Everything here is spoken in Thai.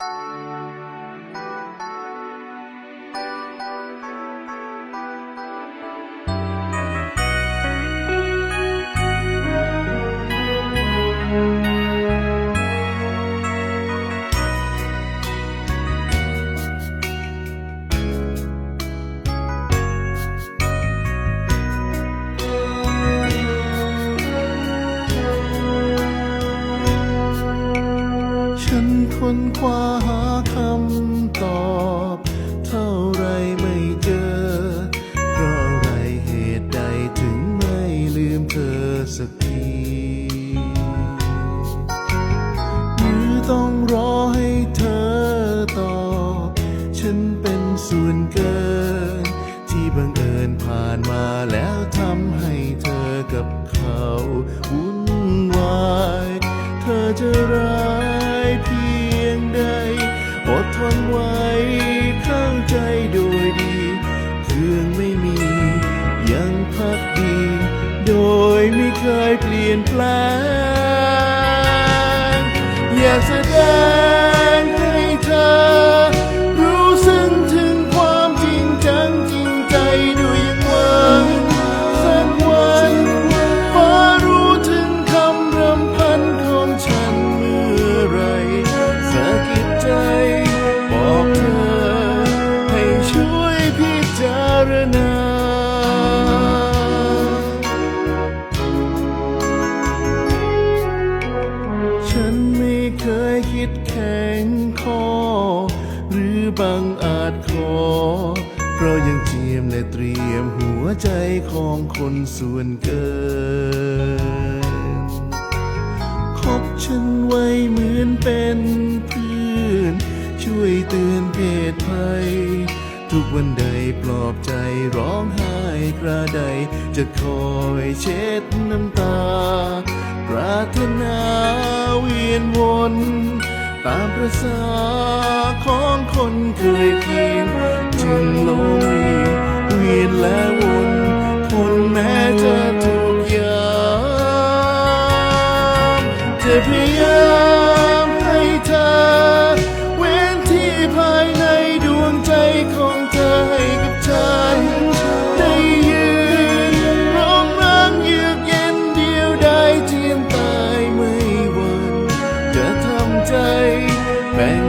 ฉั คว้าหาคำตอบ เท่าไรไม่เจอ เพราะอะไรเหตุใดถึงไม่ลืมเธอสักทีหรือต้องรอให้เธอตอบ ฉันเป็นส่วนเกิน ที่บังเอิญผ่านมาแล้วทำให้เธอกับเขาวุ่นวาย เธอจะ ยเคยเปลี่ยนแปลง อยากแสดงให้เธอ รู้ซึ้งถึงความจริงจังจริงใจด้วยยังหวังสักวันฟ้ารู้ถึงคำรำพันของฉันเมื่อไรสะกิดใจบอกเธอ ให้ช่วยพิจารณา คิดแข็งคอ หรือบังอาจขอ เพราะยังเจียมและเตรียมหัวใจของคนส่วนเกินคบฉันไว้เหมือนเป็นเพื่อนช่วยเตือนเพศภัย ทุกวันใดปลอบใจร้องไห้กระใดจะคอยเช็ดน้ำตา ปรารถนาเวียนวนตามประสาของคนเคยเคียงจึงลงเวียนและวนคนแม้จะถูกยามจะพยายาม ได้เจียม